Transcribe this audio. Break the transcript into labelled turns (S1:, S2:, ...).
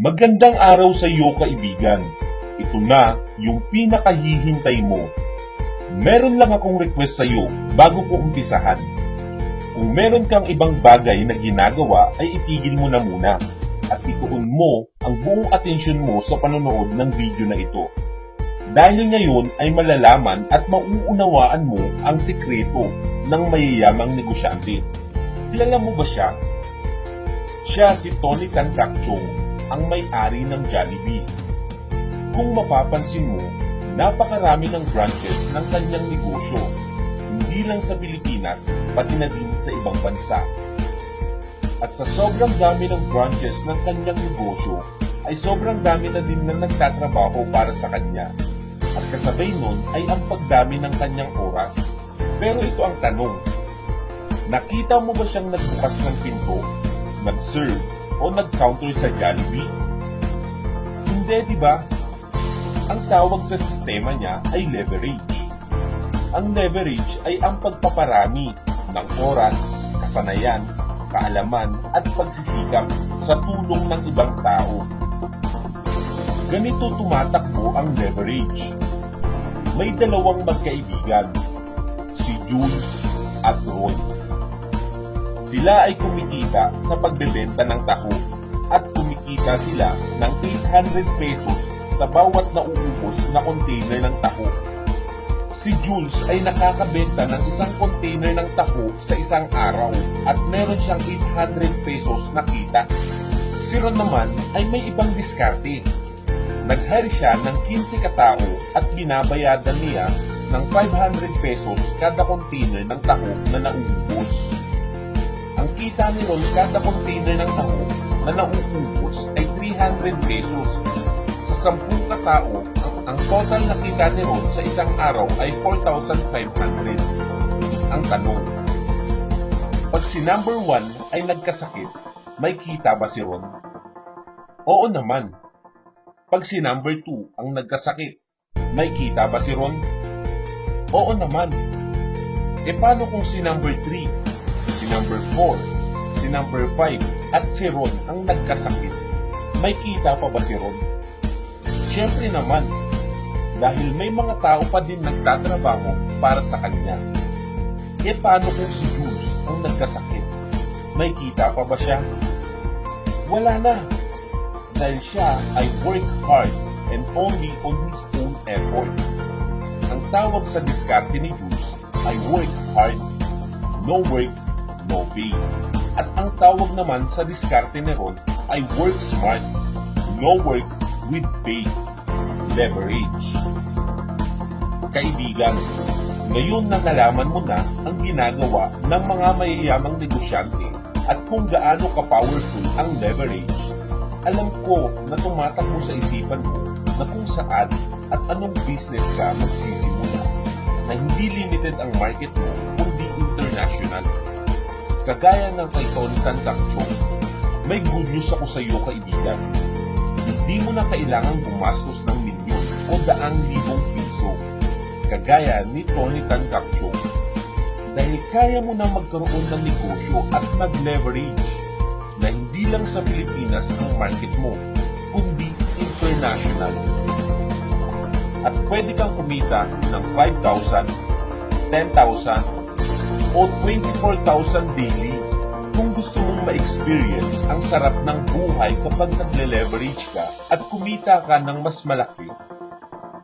S1: Magandang araw sa iyo kaibigan. Ito na yung pinakahihintay mo. Meron lang akong request sa iyo bago ko umpisahan. Kung meron kang ibang bagay na ginagawa ay itigil mo na muna at ituon mo ang buong atensyon mo sa panonood ng video na ito. Dahil ngayon ay malalaman at mauunawaan mo ang sikreto ng mayayamang negosyante. Kilala mo ba siya? Siya si Tony Tancakchong, ang may-ari ng Jollibee. Kung mapapansin mo, napakarami ng branches ng kanyang negosyo, hindi lang sa Pilipinas, pati na din sa ibang bansa. At sa sobrang dami ng branches ng kanyang negosyo, ay sobrang dami na din na nagtatrabaho para sa kanya. At kasabay nun ay ang pagdami ng kanyang oras. Pero ito ang tanong, nakita mo ba siyang nagbukas ng pinto, nag-serve, o nag-counter sa Jollibee? Hindi, di ba? Ang tawag sa sistema niya ay leverage. Ang leverage ay ang pagpaparami ng oras, kasanayan, kaalaman at pagsisikap sa tulong ng ibang tao. Ganito tumatakbo ang leverage. May dalawang magkaibigan, si Jules at. Sila ay kumikita sa pagbebenta ng taho at kumikita sila ng 800 pesos sa bawat nauubos na container ng taho. Si Jules ay nakakabenta ng isang container ng taho sa isang araw at meron siyang 800 pesos na kita. Si Ron naman ay may ibang diskarte. Nag-hire siya ng 15 katao at binabayadan niya ng 500 pesos kada container ng taho na nauubos. Ang kita ni Ron kada container ng taho na nauubos ay 300 pesos. Sa 10 katao, ang, total na kita ni Ron sa isang araw ay 4,500. Ang tanong, pag si number 1 ay nagkasakit, may kita ba si Ron? Oo naman. Pag si number 2 ang nagkasakit, may kita ba si Ron? Oo naman. E paano kung si number 3, si number 4, si number 5 at si Ron ang nagkasakit? May kita pa ba si Ron? Siyempre naman, dahil may mga tao pa din nagtatrabaho para sa kanya. E paano kung si Jules ang nagkasakit? May kita pa ba siya? Wala na. Dahil siya ay work hard and only on his own effort. Ang tawag sa diskarte ni Jules ay work hard, no work, no. At ang tawag naman sa diskarte ni Ron ay work smart, no work with pay, leverage. Kaibigan, ngayon na nalaman mo na ang ginagawa ng mga mayayamang negosyante at kung gaano ka-powerful ang leverage, alam ko na tumatakbo sa isipan mo na kung saan at anong business ka magsisimula na hindi limited ang market mo kundi international. Kagaya ng kay Tony Tandakchong, may good news ako sa iyo kaibigan. Hindi mo na kailangang gumastos ng milyon o daang libong piso kagaya ni Tony Tandakchong dahil kaya mo na magkaroon ng negosyo at mag-leverage na hindi lang sa Pilipinas ang market mo, kundi international. At pwede kang kumita ng 5,000, 10,000, o 24,000 daily. Kung gusto mong ma-experience ang sarap ng buhay kapag nagle-leverage ka at kumita ka ng mas malaki